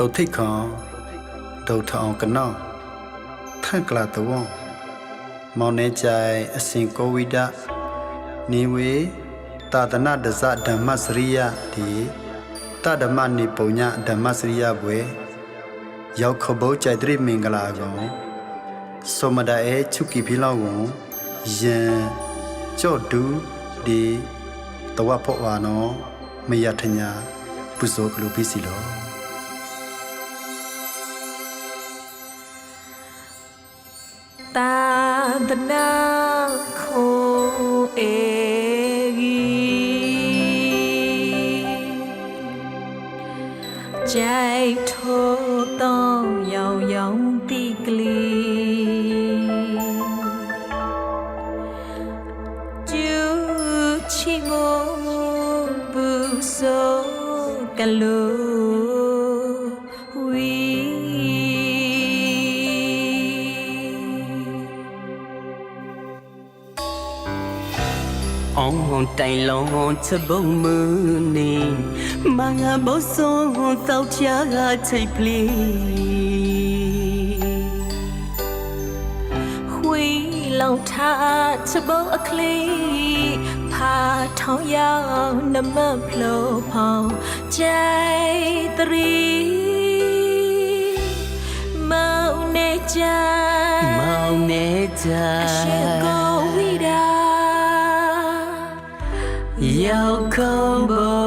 လှုပ်ထိတ်ခေါဒုတ်ထောင်ကနောထန့်ကလာတဝမောင်နေကြိုင်အစင်ကိုဝိဒနေဝေတာဒနာဒဇဓမ္မစရိယဒီတဓမ္မနိပုံညဓမ္မစရိယဘွေရောက်ခဘုတ်ကြိုက်တိမင်္ဂလာကောင်စောမဒအဲချုကီဖီလောက်ကိုယံကြော့ဒူဒီတဝဖော့ဝါနောမယထညာပုဇောကလူပိစီလော သာသနာခိုးအေကြီးကြိုက်ထိုးတော့ရောင်ရောင်တိကလေးကျူချီမို့ဘူးဆိုကလူ အောင်တိုင်လုံးချက်ပုံမူနေမငါဘောဆုံးသောက်ချာချိတ်ပလီ หุยลองทาชะโบอะคลีพาท้องยาวน้ำมันโผล่พองใจตรีเมาเนใจ မောင်နေကြ เชโก ရော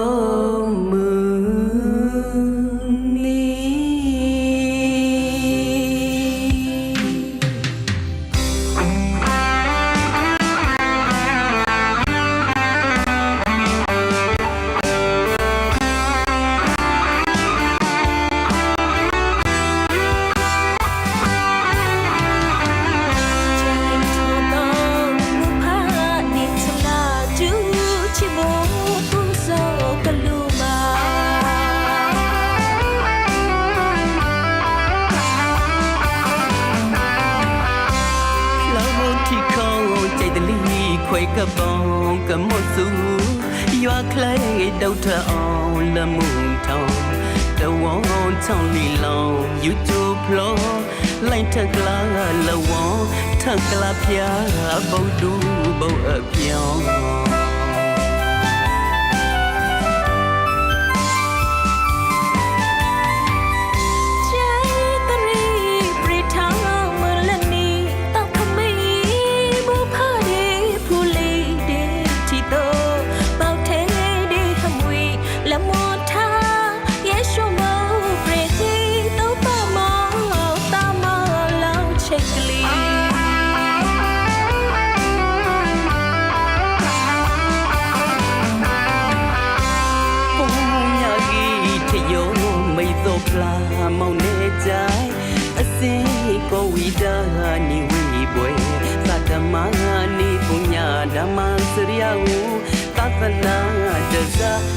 ကပုံကမစုရွာခလဲဒေါထအောင်လမုန်ထောင်းတဝေါန်ချောင်းလီလောင် YouTube လောလိုင်းထကလာလဝေါထကလာဖျားဘုတ်တူဘုတ်အပြောင်း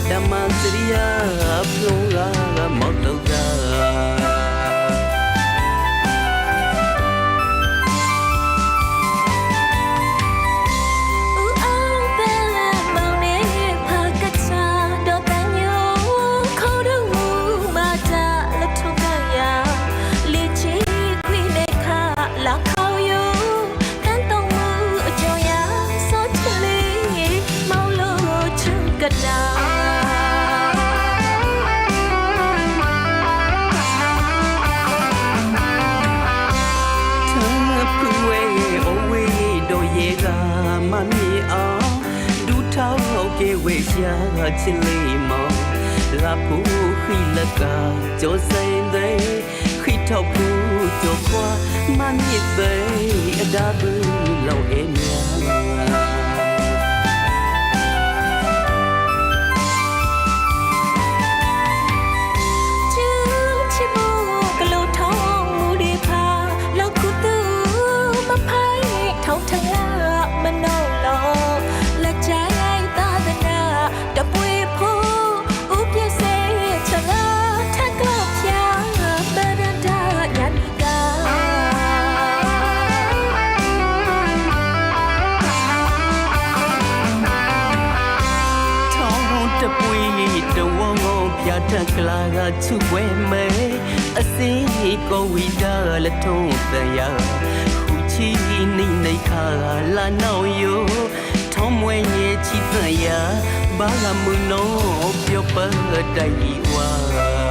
ဇဓ ရှာချစ်လေးမောင်လာဖို့ခိလကကြောစိန်တဲ့ခိထောက်ဖို့ကြောခွာမမြစ်ပဲအဒါဘူးလောက်အင်းများ သူ့ဝဲမဲအစီကိုဝီဒါလက်ထုံးတန်ရခုချီနေနေခါလာနောက်ယိုထုံးမွေရဲ့ချီတန်ရဘာကမှုနောပြောပတိုင်ဝါ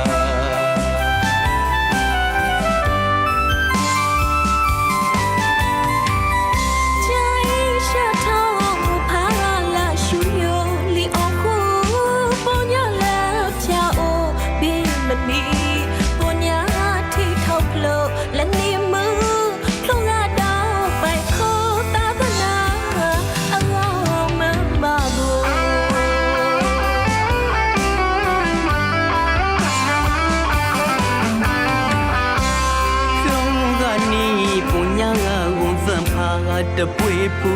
တပွေပူ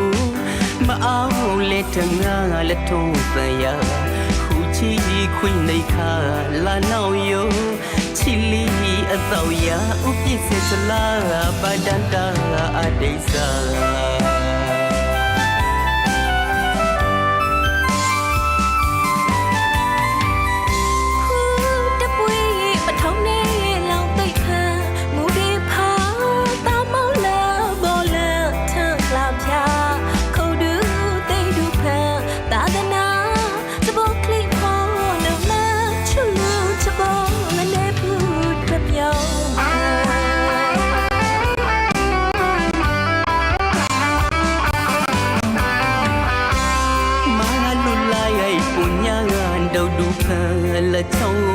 မအောင်လက်ထငါလက်ထုံးစံရ ခုချီခွိနေခါလာနောက်ယိုချီလီအတော့ရဥပစ္စေစလာပါဒန္တာအဒိစာ ညာငန်ဒုတ်ဒုဖန်လက်ချောင်း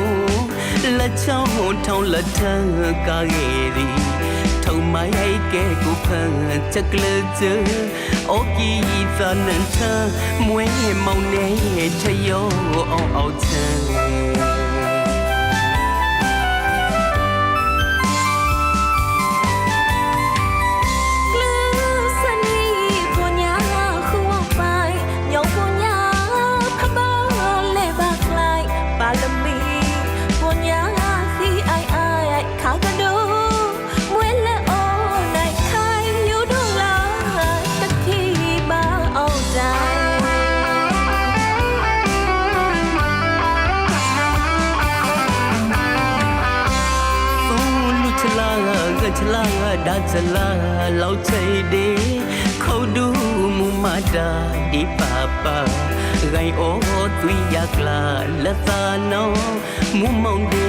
လက်ချောင်းထောင်းလက်ထံကာရေရီထုံမရိုက်ကဲကိုဖန်ချက်ကလချေအိုကီသနန်ချမွေးမောင်နေချယောအောင်အောင်ချ လာဒါချလာလောက်ချိဒေခေါဒူမူမတာဒီပါပါဂိုင်အိုသွီယကလာလသာနောမူမောင်ဒီ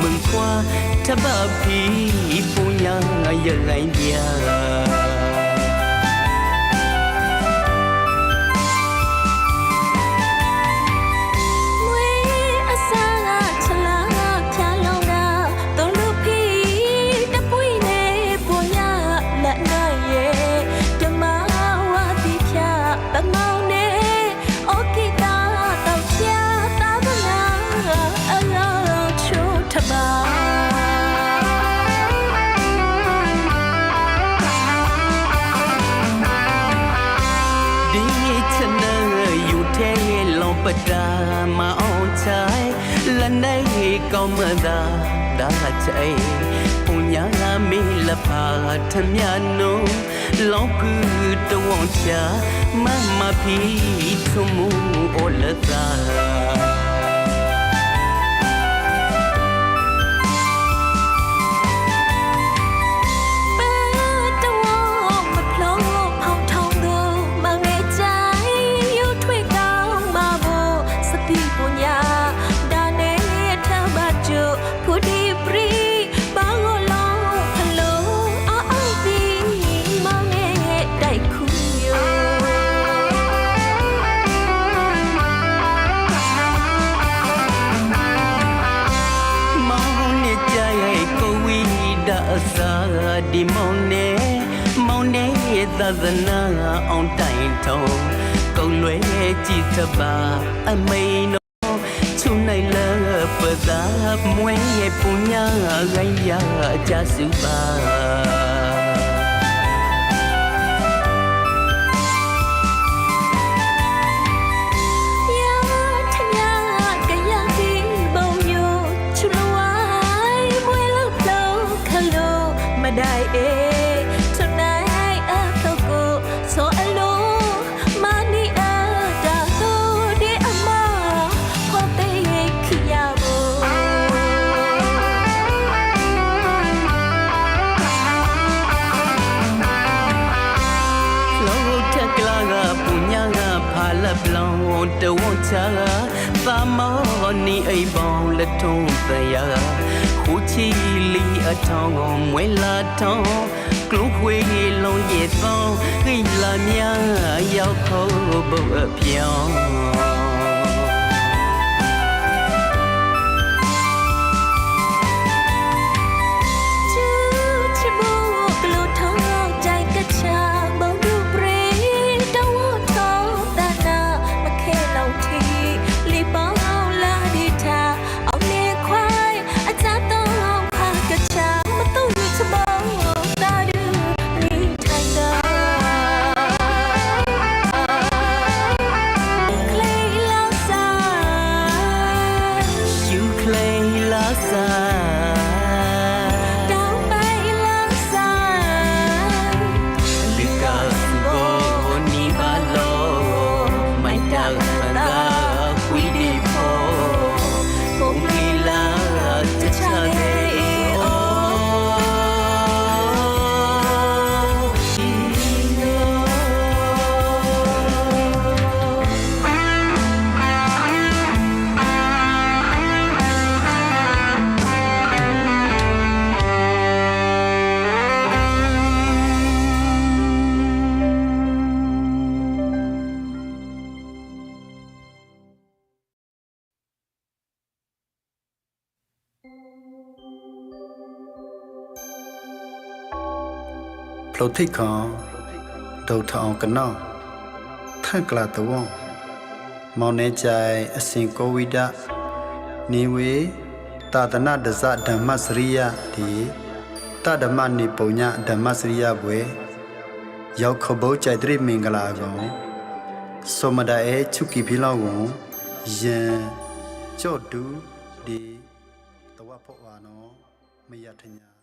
မန်ခွာတဘပီပူညာရဂိုင်ပြာမွေ ပတာမအောင်ချိုင်လနေကောင်းမသာဒါချိုင်ပူညာမေလဖာထမြနုလောကူတဝွန်ချာမမဖီထုမူအိုလသာ ထုံးကုံလွဲကြည့်တပါအမိန်တော်ချုံနိုင်လပဒါမွေပူညာဂိုင်းရကြစုပါ ထုံးသရာခုချီလီအထောင်းမွေလာထောင်းကလုခွေလုံးရဲ့သောဟိလာမြရောက်ဖို့ဘုအပြောင်း ဖလုတ်ထိတ်ခေါင်ဒုတ်ထောင်ကနောင်းထန့်ကလာတဝွန်မောင်နေကြိုင်အစင်ကိုဝိဒနေဝေတာသနဒဇဓမ္မစရိယဒီတဓမ္မနေပုံညဓမ္မစရိယဘွယ်ရောက်ခဘုတ်ကြိုက်တိမင်္ဂလာကောင်စောမဒအဲချုပ်ကီဖီလောက်ကောင်ယံကြော့တူဒီတဝတ်ဖို့ပါနော်မရထညာ